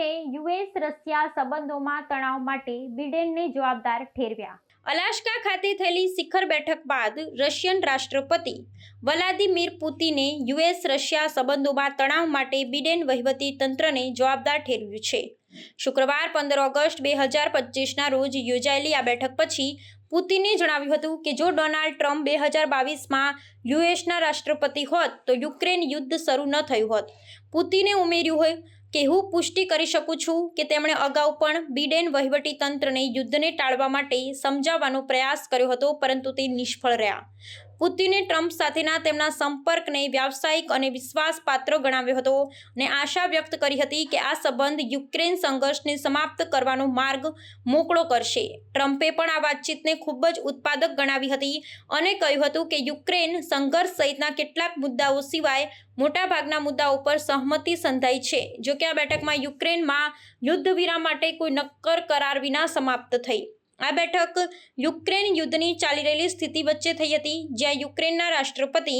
US Russia સંબંધોમાં તણાવ માટે બિડેનને જવાબદાર ઠેરવ્યા. અલાસ્કા ખાતે થયેલી શિખર બેઠક બાદ રશિયન રાષ્ટ્રપતિ વ્લાદિમીર પુતિને યુએસ રશિયા સંબંધોમાં તણાવ માટે બિડેન વહીવટી તંત્રને જવાબદાર ઠેરવ્યું છે. શુક્રવાર પંદર ઓગસ્ટ બે હજાર પચીસના રોજ યોજાયેલી આ બેઠક પછી પુતિને જણાવ્યું હતું કે જો ડોનાલ્ડ ટ્રમ્પ બે હજાર બાવીસમાં યુએસના રાષ્ટ્રપતિ હોત તો યુક્રેન યુદ્ધ શરૂ ન થયું હોત. પુતિને ઉમેર્યું હોય કે હું પુષ્ટિ કરી શકું છું કે તેમણે અગાઉ પણ બિડેન વહીવટી તંત્રને યુદ્ધને ટાળવા માટે સમજાવવાનો પ્રયાસ કર્યો હતો, પરંતુ તે નિષ્ફળ રહ્યા. પુતિને ટ્રમ્પ સાથેના તેમના સંપર્કને વ્યાવસાયિક અને વિશ્વાસપાત્ર ગણાવ્યો હતો અને આશા વ્યક્ત કરી હતી કે આ સંબંધ યુક્રેન સંઘર્ષને સમાપ્ત કરવાનો માર્ગ મોકળો કરશે. ટ્રમ્પે પણ આ વાતચીતને ખૂબ જ ઉત્પાદક ગણાવી હતી અને કહ્યું હતું કે યુક્રેન સંઘર્ષ સહિતના કેટલાક મુદ્દાઓ સિવાય મોટાભાગના મુદ્દાઓ પર સહમતિ સંધાઈ છે જોકે આ બેઠકમાં યુક્રેનમાં યુદ્ધ વિરામ માટે કોઈ નક્કર કરાર વિના સમાપ્ત થઈ. આ બેઠક યુક્રેન યુદ્ધની ચાલી રહેલી સ્થિતિ વચ્ચે થઈ હતી, જ્યાં યુક્રેનના રાષ્ટ્રપતિ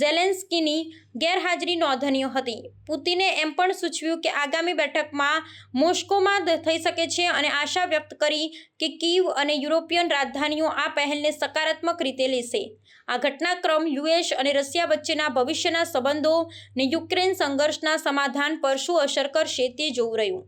ઝેલેન્સ્કીની ગેરહાજરી નોંધનીય હતી. પુતિને એમ પણ સૂચવ્યું કે આગામી બેઠકમાં મોસ્કોમાં થઈ શકે છે અને આશા વ્યક્ત કરી કે કીવ અને યુરોપિયન રાજધાનીઓ આ પહેલને સકારાત્મક રીતે લેશે. આ ઘટનાક્રમ યુએસ અને રશિયા વચ્ચેના ભવિષ્યના સંબંધો ને યુક્રેન સંઘર્ષના સમાધાન પર શું અસર કરશે તે જોવું રહ્યું.